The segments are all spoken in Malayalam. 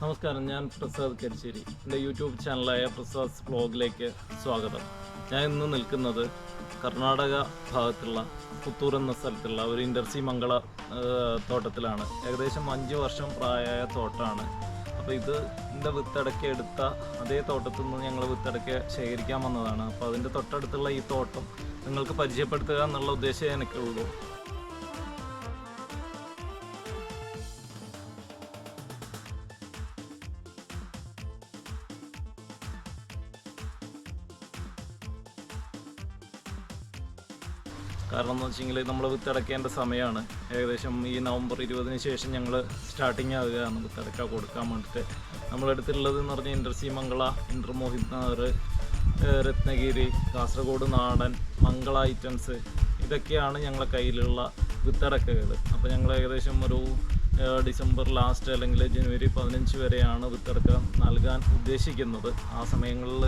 നമസ്കാരം ഞാൻ പ്രസാദ് കരിശ്ശേരി. എന്റെ യൂട്യൂബ് ചാനലായ പ്രസാദ് ബ്ലോഗിലേക്ക് സ്വാഗതം. ഞാൻ ഇന്ന് നിൽക്കുന്നത് കർണാടക ഭാഗത്തുള്ള പുത്തൂർ എന്ന സ്ഥലത്തുള്ള ഒരു ഇൻഡർസി മംഗള തോട്ടത്തിലാണ്. ഏകദേശം അഞ്ച് വർഷം പ്രായമായ തോട്ടമാണ് അപ്പോൾ ഇത് ഇതിന്റെ വിത്തടക്ക എടുത്ത അതേ തോട്ടത്തിൽ നിന്ന് ഞങ്ങൾ വിത്തടക്ക ശേഖരിക്കാൻ വന്നതാണ്. അപ്പോൾ അതിന്റെ തൊട്ടടുത്തുള്ള ഈ തോട്ടം നിങ്ങൾക്ക് പരിചയപ്പെടുത്തുക എന്നുള്ള ഉദ്ദേശമേ എനിക്കുള്ളൂ. കാരണം എന്ന് വെച്ചെങ്കിൽ നമ്മൾ വിത്തടക്കേണ്ട സമയമാണ് ഏകദേശം ഈ നവംബർ ഇരുപതിന് ശേഷം ഞങ്ങൾ സ്റ്റാർട്ടിങ് ആവുകയാണ് വിത്തടക്ക കൊടുക്കാൻ വേണ്ടിയിട്ട് നമ്മളെടുത്തുള്ളത് എന്ന് പറഞ്ഞാൽ ഇൻഡർസി മംഗള ഇൻഡർ മോഹിത് നഗർ രത്നഗിരി കാസർഗോഡ് നാടൻ മംഗള ഐറ്റംസ് ഇതൊക്കെയാണ് ഞങ്ങളെ കയ്യിലുള്ള വിത്തടക്കകൾ അപ്പോൾ ഞങ്ങൾ ഏകദേശം ഒരു ഡിസംബർ ലാസ്റ്റ് അല്ലെങ്കിൽ ജനുവരി പതിനഞ്ച് വരെയാണ് വിത്തടക്ക നൽകാൻ ഉദ്ദേശിക്കുന്നത്. ആ സമയങ്ങളിൽ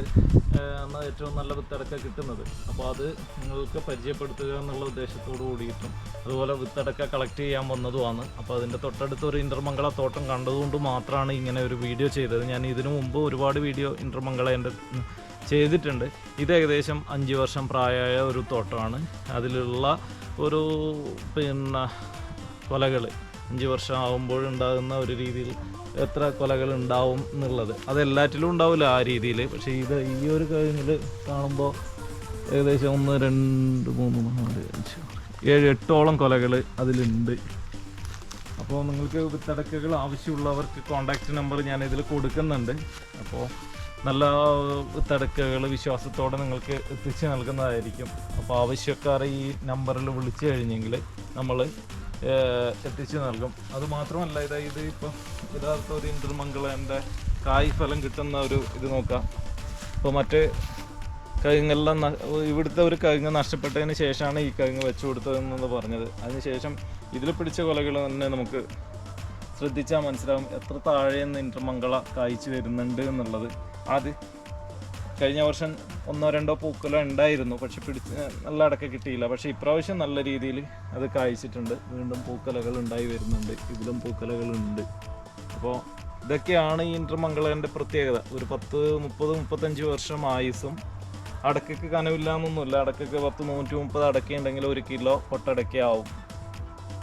ആണ് ഏറ്റവും നല്ല വിത്തടക്ക കിട്ടുന്നത്. അപ്പോൾ അത് നിങ്ങൾക്ക് പരിചയപ്പെടുത്തുക എന്നുള്ള ഉദ്ദേശത്തോടു കൂടിയിട്ടും അതുപോലെ വിത്തടക്ക കളക്ട് ചെയ്യാൻ വന്നതുമാണ്. അപ്പോൾ അതിന്റെ തൊട്ടടുത്ത് ഒരു ഇന്റർമംഗള തോട്ടം കണ്ടതുകൊണ്ട് മാത്രമാണ് ഇങ്ങനെ ഒരു വീഡിയോ ചെയ്തത്. ഞാൻ ഇതിനു മുമ്പ് ഒരുപാട് വീഡിയോ ഇന്റർമംഗള എന്റെ ചെയ്തിട്ടുണ്ട്. ഇത് ഏകദേശം അഞ്ച് വർഷം പ്രായമായ ഒരു തോട്ടമാണ്. അതിലുള്ള ഒരു പിന്നെ കൊലകൾ അഞ്ച് വർഷം ആകുമ്പോഴുണ്ടാകുന്ന ഒരു രീതിയിൽ എത്ര കൊലകൾ ഉണ്ടാവും എന്നുള്ളത്. അതെല്ലാറ്റിലും ഉണ്ടാവില്ല ആ രീതിയിൽ. പക്ഷേ ഇത് ഈ ഒരു കഴിഞ്ഞിൽ കാണുമ്പോൾ ഏകദേശം ഒന്ന് രണ്ട് മൂന്ന് നാല് അഞ്ച് ഏഴ് എട്ടോളം കൊലകൾ അതിലുണ്ട്. അപ്പോൾ നിങ്ങൾക്ക് വിത്തടക്കകൾ ആവശ്യമുള്ളവർക്ക് കോൺടാക്റ്റ് നമ്പർ ഞാൻ ഇതിൽ കൊടുക്കുന്നുണ്ട്. അപ്പോൾ നല്ല വിത്തടക്കകൾ വിശ്വാസത്തോടെ നിങ്ങൾക്ക് എത്തിച്ച് നൽകുന്നതായിരിക്കും. അപ്പോൾ ആവശ്യക്കാർ ഈ നമ്പറിൽ വിളിച്ചു കഴിഞ്ഞെങ്കിൽ നമ്മൾ എത്തിച്ചു നൽകും. അത് മാത്രമല്ല ഇതാ ഇത് ഇപ്പം യഥാർത്ഥ ഒരു ഇന്ദ്രമംഗളന്റെ കായ് ഫലം കിട്ടുന്ന ഒരു ഇത് നോക്കാം. ഇപ്പോൾ മറ്റേ കഴുങ്ങെല്ലാം ഇവിടുത്തെ ഒരു കഴുങ്ങ് നഷ്ടപ്പെട്ടതിന് ശേഷമാണ് ഈ കഴുങ്ങ് വെച്ചു കൊടുത്തതെന്ന് പറഞ്ഞത്. അതിനുശേഷം ഇതിൽ പിടിച്ച കൊലകൾ തന്നെ നമുക്ക് ശ്രദ്ധിച്ചാൽ മനസ്സിലാവും എത്ര താഴെ നിന്ന് ഇന്ദ്രമംഗള കായ്ച്ചു വരുന്നുണ്ട് എന്നുള്ളത്. അത് കഴിഞ്ഞ വർഷം ഒന്നോ രണ്ടോ പൂക്കളോ ഉണ്ടായിരുന്നു. പക്ഷെ പിടിച്ച് നല്ല അടക്ക കിട്ടിയില്ല. പക്ഷെ ഇപ്രാവശ്യം നല്ല രീതിയിൽ അത് കായ്ച്ചിട്ടുണ്ട്. വീണ്ടും പൂക്കലകൾ ഉണ്ടായി വരുന്നുണ്ട്. ഇതിലും പൂക്കലകളുണ്ട് അപ്പോൾ ഇതൊക്കെയാണ് ഈ ഇന്റർമംഗളന്റെ പ്രത്യേകത. ഒരു പത്ത് മുപ്പത് മുപ്പത്തഞ്ച് വർഷം ആയുസും അടക്കയ്ക്ക് കനവില്ല എന്നൊന്നുമില്ല അടക്കയ്ക്ക് പത്ത് നൂറ്റി മുപ്പത് അടക്കയുണ്ടെങ്കിൽ ഒരു കിലോ പൊട്ടടക്കയാവും.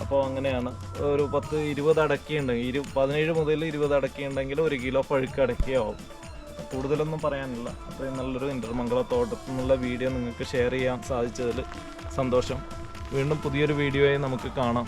അപ്പോൾ അങ്ങനെയാണ്. ഒരു പത്ത് ഇരുപത് അടക്കയുണ്ടെങ്കിൽ ഇരു പതിനേഴ് മുതൽ ഇരുപത് അടക്കയുണ്ടെങ്കിൽ ഒരു കിലോ പഴുക്ക് അടക്കയാവും. കൂടുതലൊന്നും പറയാനില്ല. അത്രയും നല്ലൊരു ഇന്റർമംഗള എന്നുള്ള വീഡിയോ നിങ്ങൾക്ക് ഷെയർ ചെയ്യാൻ സാധിച്ചതിൽ സന്തോഷം. വീണ്ടും പുതിയൊരു വീഡിയോയെ നമുക്ക് കാണാം.